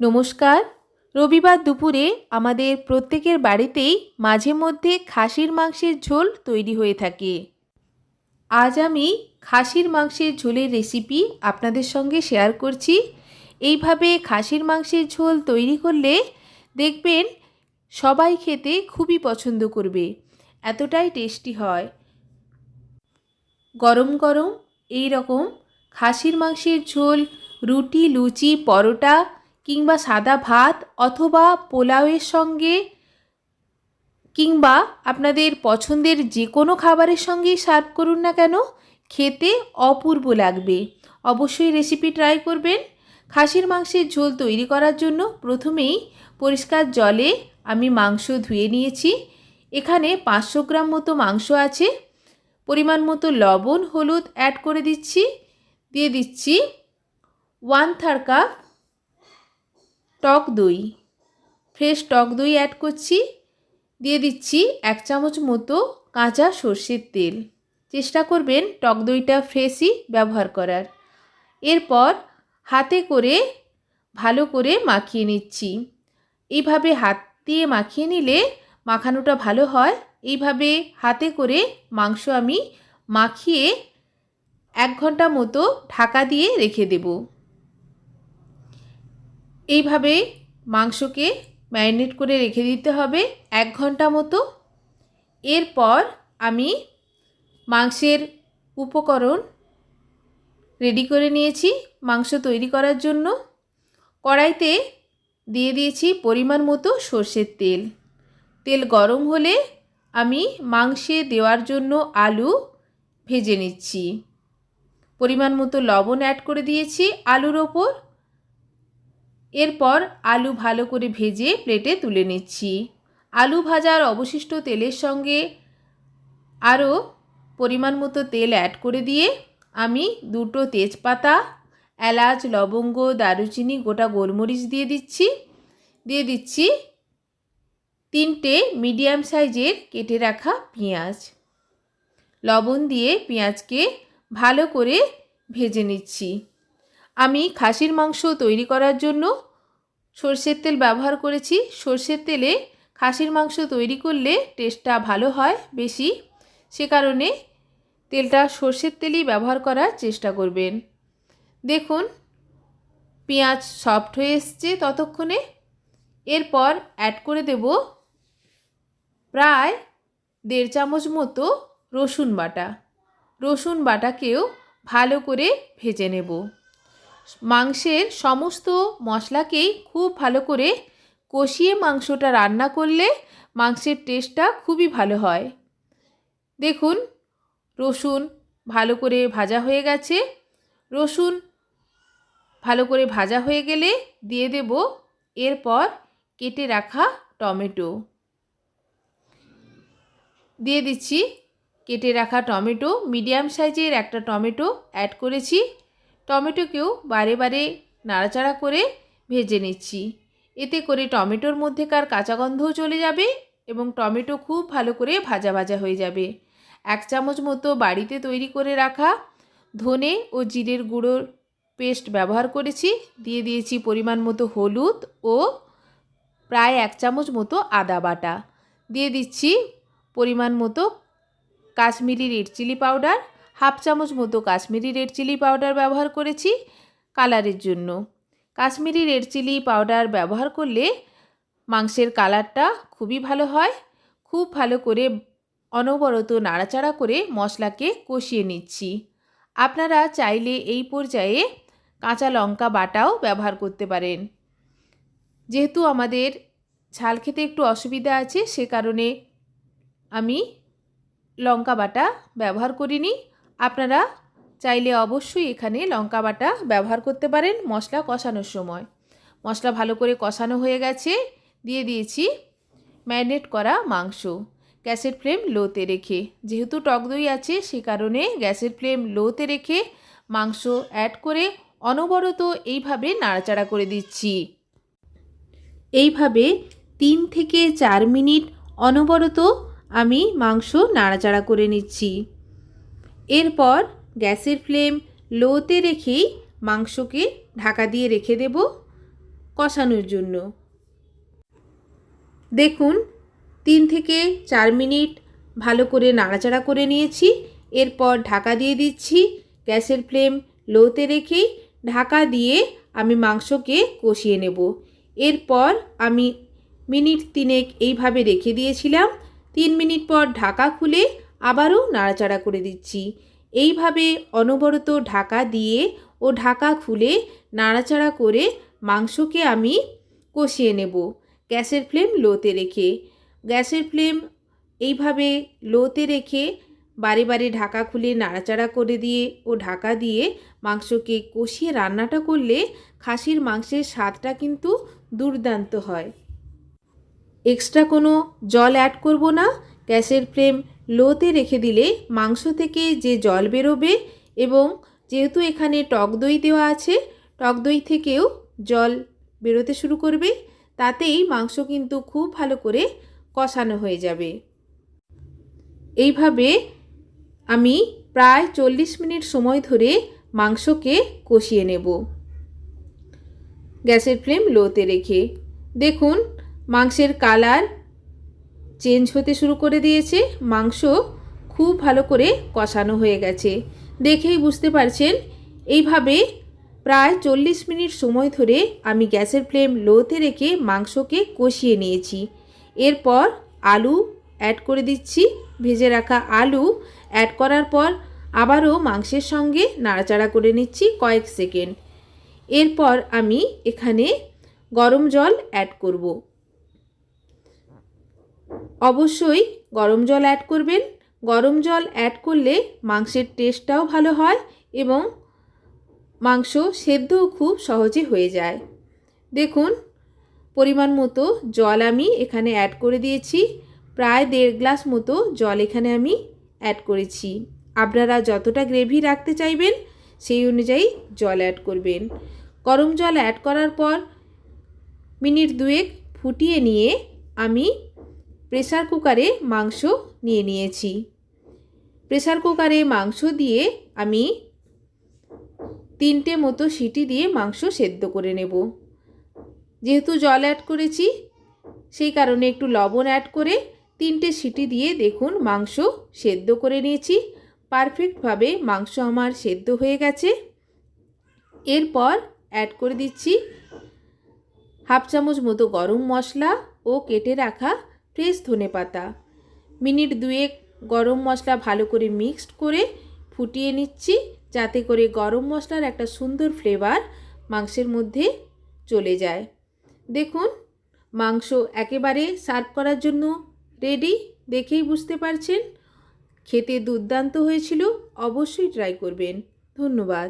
নমস্কার। রবিবার দুপুরে আমাদের প্রত্যেকের বাড়িতেই মাঝে মধ্যে খাসির মাংসের ঝোল তৈরি হয়ে থাকে। আজ আমি খাসির মাংসের ঝোলের রেসিপি আপনাদের সঙ্গে শেয়ার করছি। এইভাবে খাসির মাংসের ঝোল তৈরি করলে দেখবেন সবাই খেতে খুবই পছন্দ করবে। এতটাই টেস্টি হয়। গরম গরম এই রকম খাসির মাংসের ঝোল, রুটি, লুচি, পরোটা কিংবা সাদা ভাত অথবা পোলাওয়ের সঙ্গে কিংবা আপনাদের পছন্দের যে কোনো খাবারের সঙ্গেই সার্ভ করুন না কেন, খেতে অপূর্ব লাগবে। অবশ্যই রেসিপি ট্রাই করবেন। খাসির মাংসের ঝোল তৈরি করার জন্য প্রথমেই পরিষ্কার জলে আমি মাংস ধুয়ে নিয়েছি। এখানে পাঁচশো গ্রাম মতো মাংস আছে। পরিমাণ মতো লবণ, হলুদ অ্যাড করে দিচ্ছি। দিয়ে দিচ্ছি ওয়ান থার্ড কাপ টক দই। ফ্রেশ টক দই অ্যাড করছি। দিয়ে দিচ্ছি এক চামচ মতো কাঁচা সর্ষের তেল। চেষ্টা করবেন টক দইটা ফ্রেশই ব্যবহার করার। এরপর হাতে করে ভালো করে মাখিয়ে নিচ্ছি। এইভাবে হাত দিয়ে মাখিয়ে নিলে মাখানোটা ভালো হয়। এইভাবে হাতে করে মাংস আমি মাখিয়ে এক ঘণ্টা মতো ঢাকা দিয়ে রেখে দেব। এইভাবে মাংসকে ম্যারিনেট করে রেখে দিতে হবে এক ঘণ্টা মতো। এরপর আমি মাংসের উপকরণ রেডি করে নিয়েছি মাংস তৈরি করার জন্য। কড়াইতে দিয়ে দিয়েছি পরিমাণ মতো সর্ষের তেল। তেল গরম হলে আমি মাংসে দেওয়ার জন্য আলু ভেজে নিচ্ছি। পরিমাণ মতো লবণ অ্যাড করে দিয়েছি আলুর ওপর। এরপর আলু ভালো করে ভেজে প্লেটে তুলে নিচ্ছি। আলু ভাজার অবশিষ্ট তেলের সঙ্গে আরও পরিমাণ মতো তেল অ্যাড করে দিয়ে আমি দুটো তেজপাতা, এলাচ, লবঙ্গ, দারুচিনি, গোটা গোলমরিচ দিয়ে দিচ্ছি। দিয়ে দিচ্ছি তিনটে মিডিয়াম সাইজের কেটে রাখা পেঁয়াজ। লবণ দিয়ে পেঁয়াজকে ভালো করে ভেজে নিচ্ছি। আমি খাসির মাংস তৈরি করার জন্য সর্ষের তেল ব্যবহার করেছি। সর্ষের তেলে খাসির মাংস তৈরি করলে টেস্টটা ভালো হয় বেশি। সে কারণে তেলটা সর্ষের তেলই ব্যবহার করার চেষ্টা করবেন। দেখুন, পেঁয়াজ সফট হয়ে এসছে ততক্ষণে। এরপর অ্যাড করে দেব প্রায় দেড় চামচ মতো রসুন বাটা। রসুন বাটাকেও ভালো করে ভেজে নেব। মাংসের সমস্ত মশলাকেই খুব ভালো করে কষিয়ে মাংসটা রান্না করলে মাংসের টেস্টটা খুবই ভালো হয়। দেখুন, রসুন ভালো করে ভাজা হয়ে গেছে। রসুন ভালো করে ভাজা হয়ে গেলে দিয়ে দেব এরপর কেটে রাখা টমেটো। দিয়ে দিচ্ছি, কেটে রাখা টমেটো, মিডিয়াম সাইজের একটা টমেটো অ্যাড করেছি। টমেটোকেও বারে বারে নাড়াচাড়া করে ভেজে নিচ্ছি। এতে করে টমেটোর মধ্যেকার কাঁচা গন্ধও চলে যাবে এবং টমেটো খুব ভালো করে ভাজা ভাজা হয়ে যাবে। এক চামচ মতো বাড়িতে তৈরি করে রাখা ধনে ও জিরের গুঁড়োর পেস্ট ব্যবহার করেছি। দিয়ে দিয়েছি পরিমাণ মতো হলুদ ও প্রায় এক চামচ মতো আদা বাটা। দিয়ে দিচ্ছি পরিমাণ মতো Kashmiri red chilli powder half চামচ মতো কাশ্মীরি রেড চিলি পাউডার ব্যবহার করেছি কালারের জন্য। কাশ্মীরি রেড চিলি পাউডার ব্যবহার করলে মাংসের কালারটা খুবই ভালো হয়। খুব ভালো করে অনবরত নাড়াচাড়া করে মশলাকে কষিয়ে নিচ্ছি। আপনারা চাইলে এই পর্যায়ে কাঁচা লঙ্কা বাটাও ব্যবহার করতে পারেন। যেহেতু আমাদের ঝাল খেতে একটু অসুবিধা আছে, সে কারণে আমি লঙ্কা বাটা ব্যবহার করিনি। আপনারা চাইলে অবশ্যই এখানে লঙ্কা বাটা ব্যবহার করতে পারেন মশলা কষানোর সময়। মশলা ভালো করে কষানো হয়ে গেছে, দিয়ে দিয়েছি ম্যারিনেট করা মাংস। গ্যাসের ফ্লেম লোতে রেখে, যেহেতু টক দই আছে, সে কারণে গ্যাসের ফ্লেম লোতে রেখে মাংস অ্যাড করে অনবরত এইভাবে নাড়াচাড়া করে দিচ্ছি। এইভাবে তিন থেকে চার মিনিট অনবরত আমি মাংস নাড়াচাড়া করে নিচ্ছি। এরপর গ্যাসের ফ্লেম লোতে রেখেই মাংসকে ঢাকা দিয়ে রেখে দেব কষানোর জন্য। দেখুন, তিন থেকে চার মিনিট ভালো করে নাড়াচাড়া করে নিয়েছি। এরপর ঢাকা দিয়ে দিচ্ছি গ্যাসের ফ্লেম লোতে রেখেই ঢাকা দিয়ে আমি মাংসকে কষিয়ে নেব। এরপর আমি মিনিট তিনেক এইভাবে রেখে দিয়েছিলাম। তিন মিনিট পর ঢাকা খুলে আবারও নাড়াচাড়া করে দিচ্ছি। এইভাবে অনবরত ঢাকা দিয়ে ও ঢাকা খুলে নাড়াচাড়া করে মাংসকে আমি কষিয়ে নেব। গ্যাসের ফ্লেম লোতে রেখে। গ্যাসের ফ্লেম এইভাবে লোতে রেখে বারে বারে ঢাকা খুলে নাড়াচাড়া করে দিয়ে ও ঢাকা দিয়ে মাংসকে কষিয়ে রান্নাটা করলে খাসির মাংসের স্বাদটা কিন্তু দুর্দান্ত হয়। এক্সট্রা কোনো জল অ্যাড করব না। গ্যাসের ফ্লেম লোতে রেখে দিলে মাংস থেকে যে জল বেরোবে এবং যেহেতু এখানে টক দই দেওয়া আছে, টক দই থেকেও জল বেরোতে শুরু করবে, তাতেই মাংস কিন্তু খুব ভালো করে কষানো হয়ে যাবে। এইভাবে আমি প্রায় চল্লিশ মিনিট সময় ধরে মাংসকে কষিয়ে নেব। গ্যাসের ফ্লেম লোতে রেখে। দেখুন, মাংসের কালার চেঞ্জ হতে শুরু করে দিয়েছে। মাংস খুব ভালো করে কষানো হয়ে গেছে। দেখেই বুঝতে পারছেন, এইভাবে প্রায় চল্লিশ মিনিট সময় ধরে আমি গ্যাসের ফ্লেম লোতে রেখে মাংসকে কষিয়ে নিয়েছি। এরপর আলু অ্যাড করে দিচ্ছি। ভেজে রাখা আলু অ্যাড করার পর আবারও মাংসের সঙ্গে নাড়াচাড়া করে নিচ্ছি কয়েক সেকেন্ড। এরপর আমি এখানে গরম জল অ্যাড করব। অবশ্যই গরম জল অ্যাড করবেন। গরম জল অ্যাড করলে মাংসের টেস্টটাও ভালো হয় এবং মাংস সেদ্ধও খুব সহজে হয়ে যায়। দেখুন, পরিমাণ মতো জল আমি এখানে অ্যাড করে দিয়েছি। প্রায় দেড় গ্লাস মতো জল এখানে আমি অ্যাড করেছি। আপনারা যতটা গ্রেভি রাখতে চাইবেন, সেই অনুযায়ী জল অ্যাড করবেন। গরম জল অ্যাড করার পর মিনিট দুয়েক ফুটিয়ে নিয়ে আমি প্রেসার কুকারে মাংস নিয়ে নিয়েছি। প্রেসার কুকারে মাংস দিয়ে আমি তিনটে মতো সিটি দিয়ে মাংস সেদ্ধ করে নেব। যেহেতু জল অ্যাড করেছি, সেই কারণে একটু লবণ অ্যাড করে তিনটে সিটি দিয়ে দেখুন মাংস সেদ্ধ করে নিয়েছি। পারফেক্টভাবে মাংস আমার সেদ্ধ হয়ে গেছে। এরপর অ্যাড করে দিচ্ছি হাফ চামচ মতো গরম মশলা ও কেটে রাখা ফ্রেশ ধনে পাতা মিনিট দুয়েক গরম মশলা ভালো করে মিক্সড করে ফুটিয়ে নিচ্ছি, যাতে করে গরম মশলার একটা সুন্দর ফ্লেভার মাংসের মধ্যে চলে যায়। দেখুন, মাংস একেবারে সার্ভ করার জন্য রেডি, দেখেই বুঝতে পারছেন। খেতে দুর্দান্ত হয়েছিল, অবশ্যই ট্রাই করবেন। ধন্যবাদ।